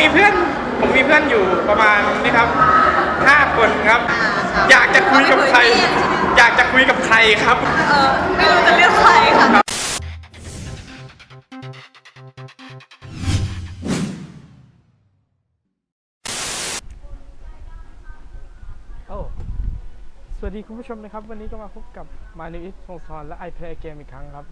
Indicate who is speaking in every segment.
Speaker 1: มีเพื่อนผมมีเพื่อนอยู่ประมาณนี่ครับห้าคนครับ อยากจะคุยกับใคร อยากจะคุยกับใครครับ
Speaker 2: เออไม่รู้จะเลือกใครค่ะ
Speaker 1: โอ้สวัสดีคุณผู้ชมนะครับ วันนี้ก็มาพบกับมานิอิสพงศธรและ i Play Game อีกครั้งครับ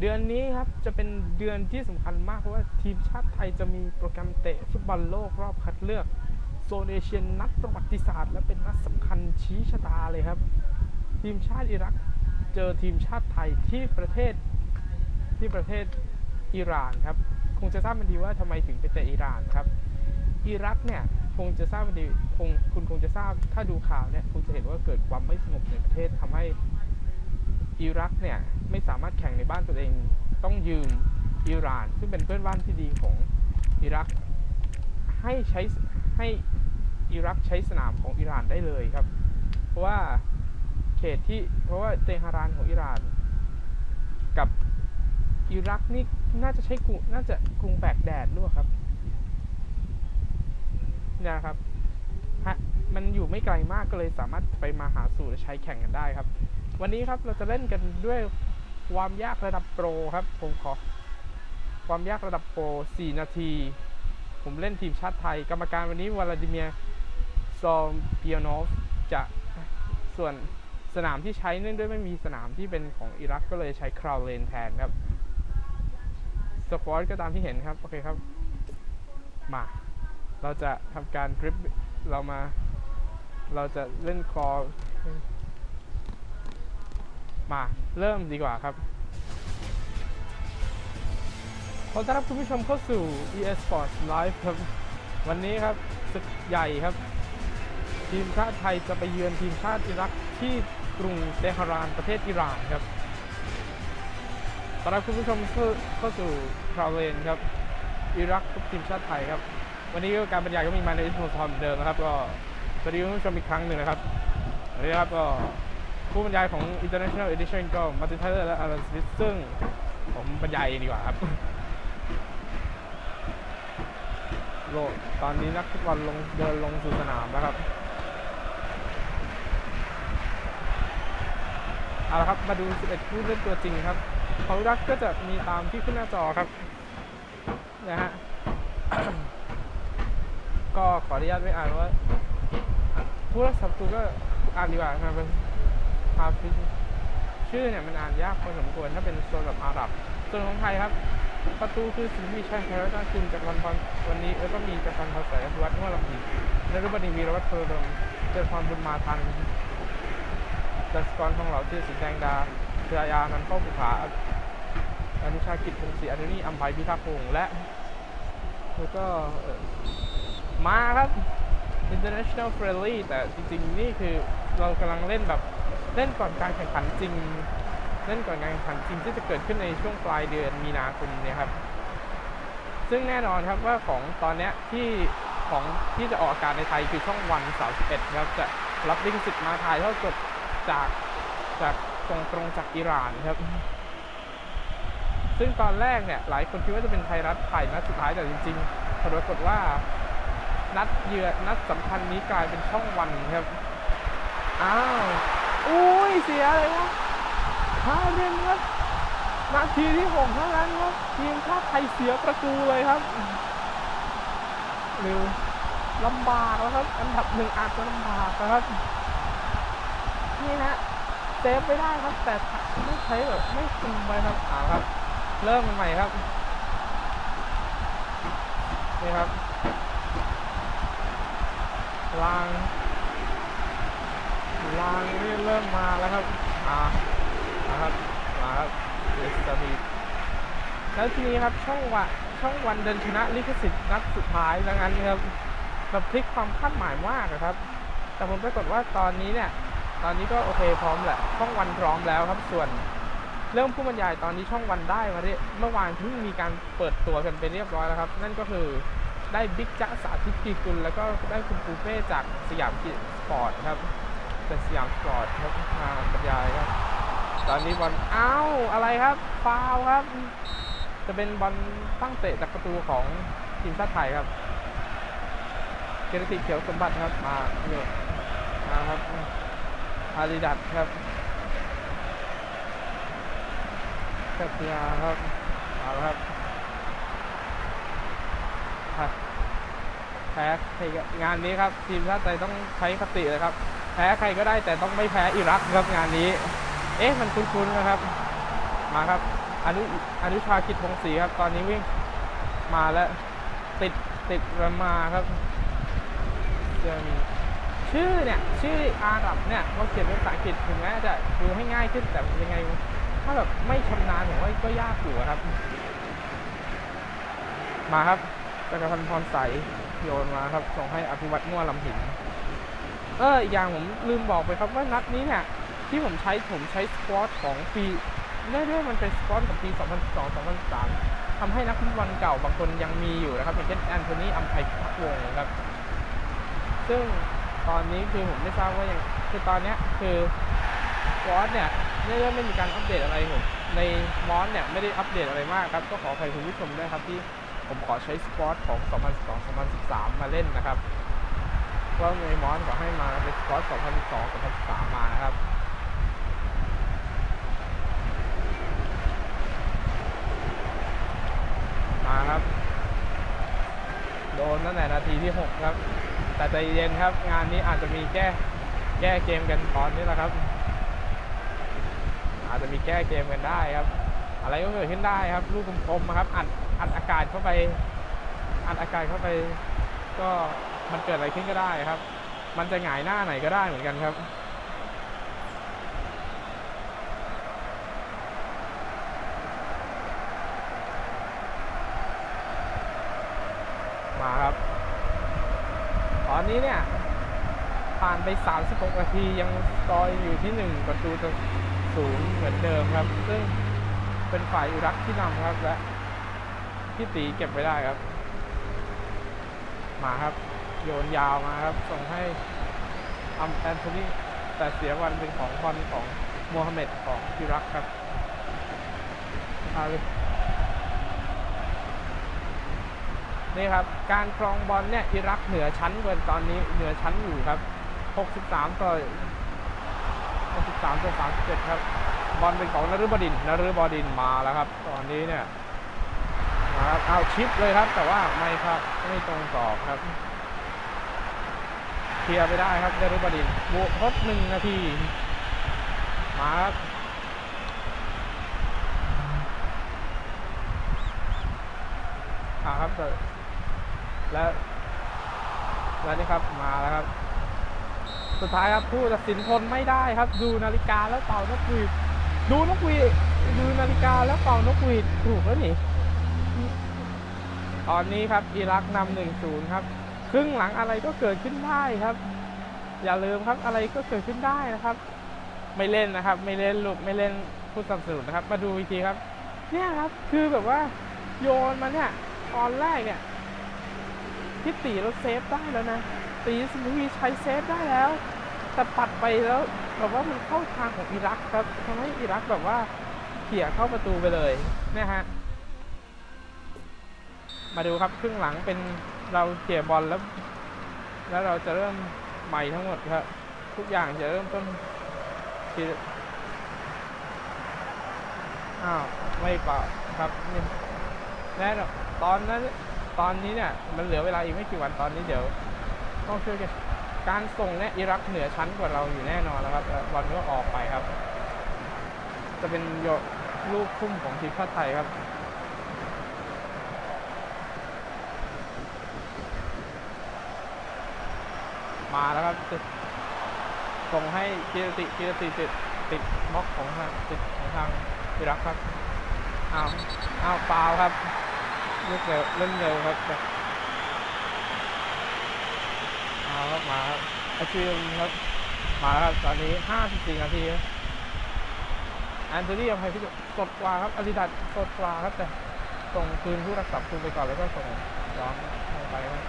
Speaker 1: เดือนนี้ครับจะเป็นเดือนที่สำคัญมากเพราะว่าทีมชาติไทยจะมีโปรแกรมเตะฟุตบอลโลกรอบคัดเลือกโซนเอเชียนัดประวัติศาสตร์ และเป็นนัดสำคัญชี้ชะตาเลยครับ ทีมชาติอิรักเจอทีมชาติไทยที่ประเทศที่ประเทศอิหร่านครับ คงจะทราบกันดีว่าทำไมถึงไปเตะอิหร่านครับอิรักเนี่ยคงจะทราบดีคงคุณคงจะทราบถ้าดูข่าวเนี่ยคงจะเห็นว่าเกิดความไม่สงบในประเทศทำให้ อิรักเนี่ยไม่สามารถแข่งในบ้านตัวเองต้องยืมอิหร่าน ซึ่งเป็นเพื่อนบ้านที่ดีของอิรัก ให้ใช้ให้อิรักใช้สนามของอิหร่านได้เลยครับ เพราะว่าเขตที่เพราะว่าเตหะรานของอิหร่าน กับอิรักนี่น่าจะใช่กรุงน่าจะกรุงแบกแดดหรือเปล่าครับเนี่ยนะครับฮะมันอยู่ไม่ไกลมากก็เลยสามารถไปมาหาสู่และใช้แข่งกันได้ครับ วันนี้ครับเราจะเล่นกันด้วยความยากระดับโปรครับ ผมขอ ความยากระดับโปร 4 นาที ผมเล่นทีมชาติไทย กรรมการวันนี้วลาดิเมียร์ซอมเปียโนฟจะส่วนสนามที่ใช้เนื่องด้วยไม่มีสนามที่เป็นของอิรักก็เลยใช้คราวเลนแทนครับสควอตก็ตามที่เห็นครับ โอเคครับ มา เราจะทำการดริปเรามา เราจะเล่นคอ มาเริ่มดีกว่าครับ ขอต้อนรับคุณผู้ชมเข้าสู่ ES Sports Live ครับ วันนี้ครับศึกใหญ่ครับ ทีมชาติไทยจะไปเยือนทีมชาติอิรักที่กรุงเตหะรานประเทศอิหร่านครับต้อนรับคุณผู้ชมเข้าเข้าสู่คราวเลนครับอิรักกับทีมชาติไทยครับ วันนี้ก็การบรรยายก็มีมาในอิสโมทอมเดิมนะครับ ก็สวัสดีคุณผู้ชมอีกครั้งหนึ่งนะครับวันนี้ครับก็ ผู้บรรยายของ International Edition ก็มาตินไทเลอร์และอารันสมิธซึ่งผมบรรยายเองดีกว่าครับโลตอนนี้นักฟุตบอลลงเดินลงสู่สนามแล้วครับเอาละครับมาดู 11 ผู้เล่นตัวจริงครับของรักก็จะมีตามที่ขึ้นหน้าจอครับนะฮะก็ขออนุญาตไม่อ่านว่าผู้รักษาประตูก็อ่านดีกว่าครับ เป็นฮาฟิชื่อเนี่ยมันอ่านยากพอสมควรถ้าเป็นโซนแบบอาหรับส่วนของไทยครับ ประตูคือสินมีชัยไทยรัตนคุณจากรพันธ์พรวันนี้แล้วก็มีจากรพันพรสายอภิวัฒน์นวดลำพีนรุบดินวีรวัฒน์โทรมเจริญพรบุญมาทันดัสกรทองเหล่าทียสินแดงดาเสือยานันเข้าภูผาอนุชากิจพงศรีอนุนีอัมภัยพิทักษ์พงษ์และแล้วก็มาครับ international friendly แต่จริงๆ นี่คือเรากำลังเล่นแบบ เล่นก่อนการแข่งขันจริง เล่นก่อนการแข่งขันจริงที่จะเกิดขึ้นในช่วงปลายเดือนมีนาคมเนี่ยครับ ซึ่งแน่นอนครับว่าของตอนนี้ที่ของที่จะออกอากาศในไทยคือช่องวัน31ครับจะรับลิขสิทธิ์มาถ่ายทอดสดจากจากตรงตรงจากอิหร่านครับซึ่งตอนแรกเนี่ยหลายคนคิดว่าจะเป็นไทยรัฐถ่ายนัดสุดท้ายแต่จริงๆผลปรากฏว่านัดเยือนนัดสำคัญนี้กลายเป็นช่องวันครับ อ้าว อุ้ยเสียเลยครับฮาเรนครับนาทีที่หกเท่านั้นครับทีมชาติไทยเสียประตูเลยครับหรือลำบากแล้วครับอันดับหนึ่งอาจจะลำบากนะครับ นี่ฮะเซฟไม่ได้ครับ แต่ไม่ใช้แบบไม่คุมไปครับอ่าครับ เริ่มใหม่ครับนี่ครับลาง ลางนี่เริ่มมาแล้วครับอ่ามาครับมาครับเดสตาบีแล้วทีนี้ครับช่องวันช่องวันเดินชนะลิขสิทธิ์นัดสุดท้ายดังนั้นครับแบบพลิกความคาดหมายมากครับ แต่ผมปรากฏว่าตอนนี้เนี่ย ตอนนี้ก็โอเคพร้อมแหละ ช่องวันพร้อมแล้วครับส่วนเรื่องผู้บรรยายตอนนี้ช่องวันได้มาเรียเมื่อวานเพิ่งมีการเปิดตัวกันไปเรียบร้อยแล้วครับ นั่นก็คือได้บิ๊กจ๊ะสาธิตกีกุลแล้วก็ได้คุณปูเป้จากสยามกีสปอร์ตครับ จากสยามสปอร์ตครับมาบรรยายครับตอนนี้บอลอ้าวอะไรครับฟาวครับ จะเป็นบอลตั้งเตะจากประตูของทีมชาติไทยครับเกยรติเขียวสมบัติครับมาเนี่ยมาครับอาดิดัสครับกัตยาครับเอาละครับแพ้ใครก็งานนี้ครับ ทีมชาติไทยต้องใช้คติเลยครับ แพ้ใครก็ได้แต่ต้องไม่แพ้อิรักครับงานนี้ เอ๊ะมันคุ้นๆนะครับ มาครับอนุอนุชากิจพงศรีครับ ตอนนี้วิ่งมาแล้วติดติดระมาครับจะมีชื่อเนี่ย ชื่ออาหรับเนี่ยพอเขียนเป็นภาษาอังกฤษถึงแม้จะดูให้ง่ายขึ้นแต่ยังไง ถ้าแบบไม่ชำนาญผมว่าก็ยากอยู่ครับ มาครับจักรพันธ์พรใสโยนมาครับ ส่งให้อภิวัตมั่วลำหิน เอออีกอย่างผมลืมบอกไปครับว่านัดนี้เนี่ยที่ผมใช้ผมใช้สควอตของปีเนื่องด้วยมันเป็นสควอตของปี 2012 2013ทำให้นักฟุตบอลเก่าบางคนยังมีอยู่นะครับอย่างเช่นแอนโทนีอัมไพพักวงครับ ซึ่งตอนนี้คือผมไม่ทราบว่าอยังคือตอนนี้คือสควอตเนี่ยเนื่องด้วยไม่มีการอัปเดตอะไรผมในมอสเนี่ยไม่ได้อัปเดตอะไรมากครับก็ขออภัยคุณผู้ชมด้วยครับที่ผมขอใช้สควอตของ 2012 2013 มาเล่นนะครับ เพราะในมอสขอให้มาเป็นสกอต2012 2013 มานะครับมาครับ โดนตั้งแต่นาทีที่ 6 ครับ แต่ใจเย็นครับ งานนี้อาจจะมีแก้แก้เกมกันตอนนี้แหละครับ อาจจะมีแก้เกมกันได้ครับ อะไรก็เกิดขึ้นได้ครับ ลูกกลมๆครับอัดอัดอากาศเข้าไป อัดอากาศเข้าไปก็ มันเกิดอะไรขึ้นก็ได้ครับ มันจะหงายหน้าไหนก็ได้เหมือนกันครับ มาครับ ตอนนี้เนี่ย ผ่านไป 36 นาทียังสกอร์อยู่ที่ 1 ประตูต่อศูนย์เหมือนเดิมครับ ซึ่งเป็นฝ่ายอิรักที่นำครับและพี่ตีเก็บไว้ได้ครับ มาครับ โยนยาวมาครับ ส่งให้อัมแอนโทนีแต่เสียวันเป็นของบอลของโมฮัมเหม็ดของอิรักครับอาลนี่ครับ การครองบอลเนี่ยอิรักเหนือชั้นกว่าตอนนี้เหนือชั้นอยู่ครับ 63 ต่อ 63 ต่อ 37 ครับ บอลเป็นของนฤบดินทร์นฤบดินมาแล้วครับ ตอนนี้เนี่ยมาครับเอาชิปเลยครับ แต่ว่าไม่ครับไม่ตรงกรอบครับ เคลียร์ไปได้ครับนฤบดินบวกทดหนึ่งนาทีมาครับอ่าครับแล้วแล้วนี่ครับมาแล้วครับ สุดท้ายครับผู้ตัดสินทนไม่ได้ครับ ดูนาฬิกาแล้วเป่านกหวีดดูนกหวีดดูนาฬิกาแล้วเป่านกหวีดถูกแล้วนี่ตอนนี้ครับอิรักนำหนึ่งศูนย์ครับ ครึ่งหลังอะไรก็เกิดขึ้นได้ครับ อย่าลืมครับอะไรก็เกิดขึ้นได้นะครับ ไม่เล่นนะครับ ไม่เล่นลูกไม่เล่นผู้สนับสนุนนะครับ มาดูอีกทีครับ เนี่ยครับคือแบบว่าโยนมาเนี่ยตอนแรกเนี่ยพี่ตีเราเซฟได้แล้วนะตีสมุวีใช้เซฟได้แล้ว แต่ปัดไปแล้วแบบว่ามันเข้าทางของอิรักครับทำให้อิรักแบบว่าเขี่ยเข้าประตูไปเลยเนี่ยฮะมาดูครับครึ่งหลังเป็น เราเขี่ยบอลแล้ว แล้วเราจะเริ่มใหม่ทั้งหมดครับ ทุกอย่างจะเริ่มต้นทีอ้าวไม่เปล่าครับนี่แน่นอนตอนนั้นตอนนี้เนี่ยมันเหลือเวลาอีกไม่กี่วันตอนนี้เดี๋ยวต้องช่วยกันการส่งเนี่ยอิรักเหนือชั้นกว่าเราอยู่แน่นอนแล้วครับแล้วบอลก็ออกไปครับ จะเป็นโยลูกคุ้มของทีมชาติไทยครับ มาแล้วครับส่งให้กีรติกีรติติดติดบล็อกของทางติดของทางอิรักครับอ้าวอ้าวฟาวครับเลูกเร็วเล่นเร็วครับเอาครับมาครับอาชีพครับมาแล้วครับตอนนี้54นาทีครับแอนโทนีอภัยพิจสดกว่าครับอาริดัสสดกว่าครับแต่ส่งคืนผู้รักษาประตูไปก่อนแล้วก็ส่งย้อนลงไปครับ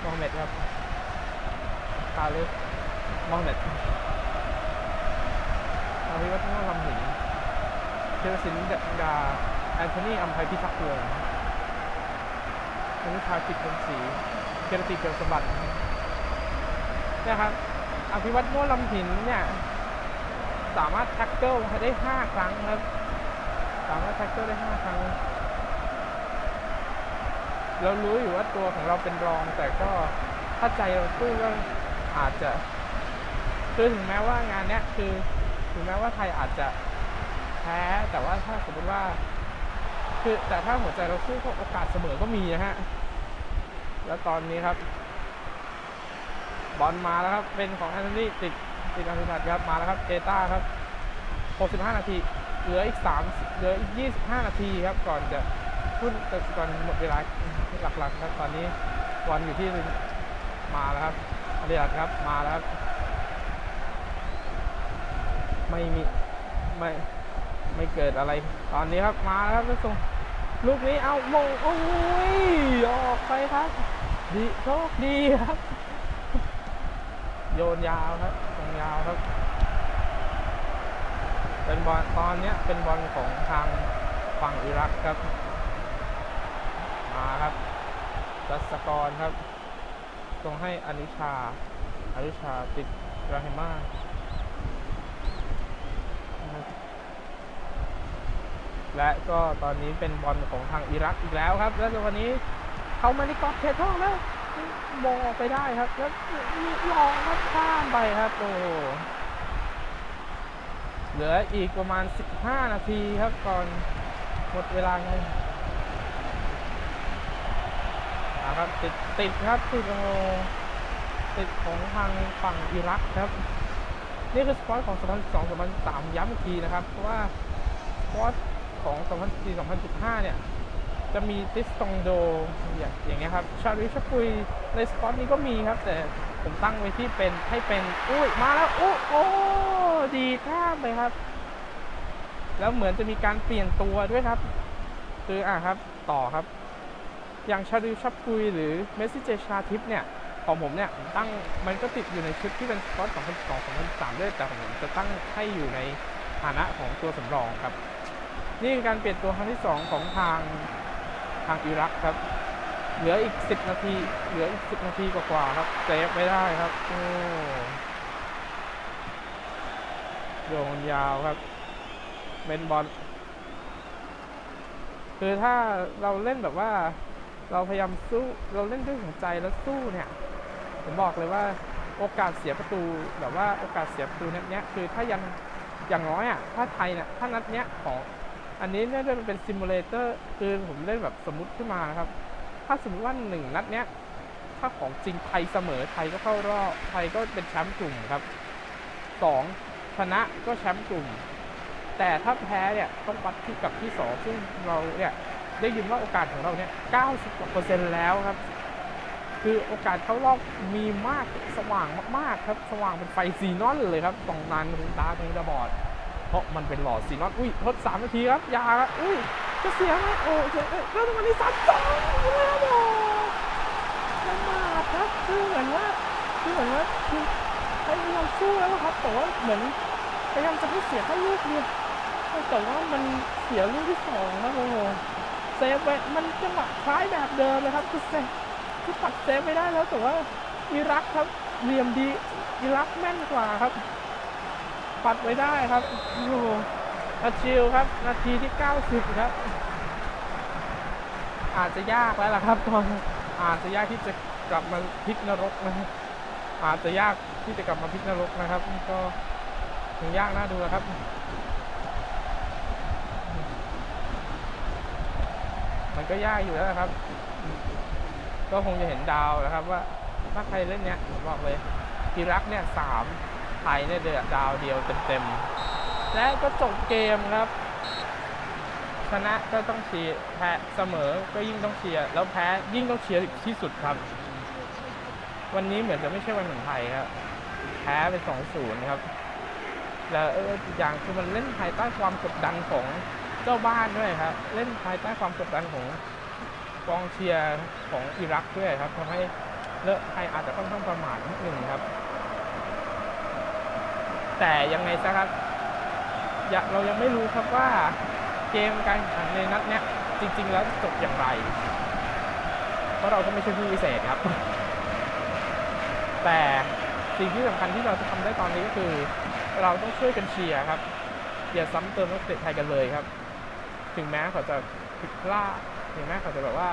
Speaker 1: โมเม็ดครับ คาลิสมองเน็ตอาริวัฒน์ลำหินเทวสินดา แอนโทนีอัมภัยพิทักษ์วงศ์อนุชาจิตคงศรีเกียรติเกียรติสมบัติเนี่ยครับ อภิวัตโมลำหินเนี่ย สามารถแท็กเกิลได้ 5 ครั้งครับ สามารถแท็กเกิลได้ 5 ครั้ง เรารู้อยู่ว่าตัวของเราเป็นรองแต่ก็ถ้าใจเราสู้ก็ อาจจะคือถึงแม้ว่างานเนี้ยคือถึงแม้ว่าไทยอาจจะแพ้แต่ว่าถ้าสมมติว่า คือแต่ถ้าหัวใจเราสู้ก็โอกาสเสมอก็มีนะฮะแล้วตอนนี้ครับ บอลมาแล้วครับ เป็นของแอนโทนีติดติดอันติพัดครับมาแล้วครับเอต้าครับ 65 นาที เหลืออีก 3 เหลืออีก 25 นาทีครับ ก่อนจะพุ่นก่อนหมดเวลาหลักๆครับตอนนี้บอลอยู่ที่มาแล้วครับ อันติพัดครับมาแล้วครับไม่มีไม่ไม่เกิดอะไร ตอนนี้ครับมาแล้วครับส่งลูกนี้เอามงโอ้ยออกไปครับ ดีโชคดีครับ โยนยาวครับตรงยาวครับ เป็นบอลตอนนี้เป็นบอลของทางฝั่งอิรักครับ มาครับรัสกรครับ ตรงให้อนิชาอนิชาติดราฮิมาและก็ตอนนี้เป็นบอลของทางอิรักอีกแล้วครับ แล้ววันนี้เขามาในกอบเขตโทษแล้วมองออกไปได้ครับ แล้วลองครับข้ามไปครับโอ้โหเหลืออีกประมาณ 15 นาทีครับก่อนหมดเวลาไง อ่าครับติดติดครับติดโอติดของทางฝั่งอิรักครับ นี่คือสปอร์ตของ 2012 2013 ย้ำอีกทีนะครับเพราะว่าสปอร์ตของ 2014 2015 เนี่ย จะมีติสตองโดอย่างอย่างเงี้ยครับชาริชปุยในสปอตนี้ก็มีครับ แต่ผมตั้งไว้ที่เป็นให้เป็น อุ้ยมาแล้วอุ้โอ้ดีข้ามไปครับ แล้วเหมือนจะมีการเปลี่ยนตัวด้วยครับ คืออะครับต่อครับ อย่างชาริชับปุยหรือเมสซิเจชาทิปเนี่ยของผมเนี่ยตั้งมันก็ติดอยู่ในชุดที่เป็นสปอต2012 2013ด้วยแต่ผมจะตั้งให้อยู่ในฐานะของตัวสำรองครับ นี่คือการเปลี่ยนตัวครั้งที่ 2 ของทางทางอิรักครับ เหลืออีก 10 นาที เหลืออีก 10 นาทีกว่าๆครับเซฟไม่ได้ครับโอ้โยนยาวครับ เป็นบอลคือถ้าเราเล่นแบบว่า เราพยายามสู้เราเล่นด้วยหัวใจแล้วสู้เนี่ยผมบอกเลยว่าโอกาสเสียประตูแบบว่าโอกาสเสียประตูนัดเนี้ยคือถ้ายังอย่างน้อยอะถ้าไทยเนี่ยถ้านัดเนี้ยของอันนี้เนี่ยจะเป็นซิมูเลเตอร์คือผมเล่นแบบสมมติขึ้นมานะครับ ถ้าสมมติว่าหนึ่งนัดเนี้ยถ้าของจริงไทยเสมอไทยก็เข้ารอบไทยก็เป็นแชมป์กลุ่มครับสองชนะก็แชมป์กลุ่ม แต่ถ้าแพ้เนี่ยต้องวัดที่กับที่สองซึ่งเราเนี่ย ได้ยินว่าโอกาสของเราเนี่ย 90กว่าเปอร์เซ็นต์แล้วครับ คือโอกาสเข้ารอบมีมากสว่างมากๆครับ สว่างเป็นไฟซีนอนเลยครับตรงนั้นคุณตาคงจะบอด เพราะมันเป็นหลอดซีนอน อุ้ยทดสามนาทีครับ ยาครับอุ้ยจะเสียไหมโอ้เสียเอ้ยแล้ววันนี้สามสองแล้วบอกละมาดครับคือเหมือนว่าคือเหมือนว่าคือพยายามสู้แล้วครับแต่ว่าเหมือนพยายามจะให้เสียแค่ลูกเดียวแต่ว่ามันเสียลูกที่สองนะโอ้โห เซฟไว้มันจังหวะคล้ายแบบเดิมเลยครับคือเซฟคือปัดเซฟไม่ได้แล้วแต่ว่าอิรักครับเหลี่ยมดีอิรักแม่นกว่าครับ ปัดไว้ได้ครับโอ้โหอาชิลครับ นาทีที่ 90 ครับ อาจจะยากแล้วล่ะครับตอนอาจจะยากที่จะกลับมาพลิกนรกนะครับอาจจะยากที่จะกลับมาพลิกนรกนะครับ ก็ถึงยากน่าดูนะครับ มันก็ยากอยู่แล้วนะครับ ก็คงจะเห็นดาวนะครับว่าถ้าใครเล่นเนี้ยผมบอกเลยอิรักเนี่ยสามไทยเนี่ยเดือดาวเดียวเต็มๆ และก็จบเกมครับ ชนะก็ต้องเชียร์แพ้เสมอก็ยิ่งต้องเชียร์แล้วแพ้ยิ่งต้องเชียร์ที่สุดครับ วันนี้เหมือนจะไม่ใช่วันของไทยครับ แพ้ไปสองศูนย์ครับ แล้วเอออีกอย่างคือมันเล่นภายใต้ความกดดันของ เจ้าบ้านด้วยครับ เล่นภายใต้ความกดดันของกองเชียร์ของอิรักด้วยครับทำให้เลอะไทยอาจจะค่อนข้างประมาทนิดหนึ่งครับ แต่ยังไงซะครับอยเรายังไม่รู้ครับว่าเกมการแข่งขันในนัดเนี้ยจริง ๆ แล้วจบอย่างไร เพราะเราก็ไม่ใช่ผู้พิเศษครับ แต่สิ่งที่สำคัญที่เราจะทำได้ตอนนี้ก็คือ เราต้องช่วยกันเชียร์ครับอย่าซ้ำเติมนักเตะไทยกันเลยครับ ถึงแม้เขาจะผิดพลาดถึงแม้เขาจะแบบว่า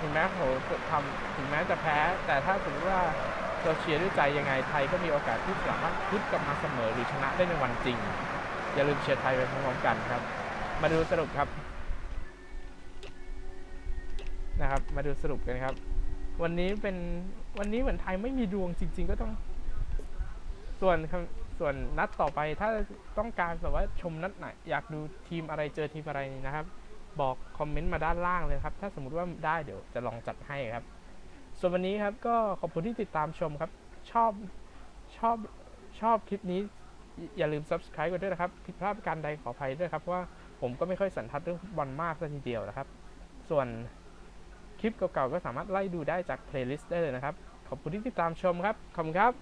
Speaker 1: ถึงแม้เขาจะทำถึงแม้จะแพ้ แต่ถ้าสมมติว่าเราเชียร์ด้วยใจยังไงไทยก็มีโอกาสที่สามารถพลิกกลับมาเสมอหรือชนะได้ในวันจริง อย่าลืมเชียร์ไทยไปพร้อมๆกันครับ มาดูสรุปครับนะครับ มาดูสรุปกันครับ วันนี้เป็นวันนี้เหมือนไทยไม่มีดวงจริง ๆ ก็ต้อง ส่วนส่วนนัดต่อไปถ้าต้องการแบบว่าชมนัดไหนอยากดูทีมอะไรเจอทีมอะไรนะครับ บอกคอมเมนต์มาด้านล่างเลยครับ ถ้าสมมติว่าได้เดี๋ยวจะลองจัดให้ครับ ส่วนวันนี้ครับก็ขอบคุณที่ติดตามชมครับ ชอบชอบชอบคลิปนี้อย่าลืม subscribe กันด้วยนะครับ ผิดพลาดการใดขออภัยด้วยครับเพราะว่าผมก็ไม่ค่อยสันทัดเรื่องฟุตบอลมากซะทีเดียวนะครับ ส่วนคลิปเก่าๆก็สามารถไล่ดูได้จาก playlist ได้เลยนะครับ ขอบคุณที่ติดตามชมครับ ขอบคุณครับ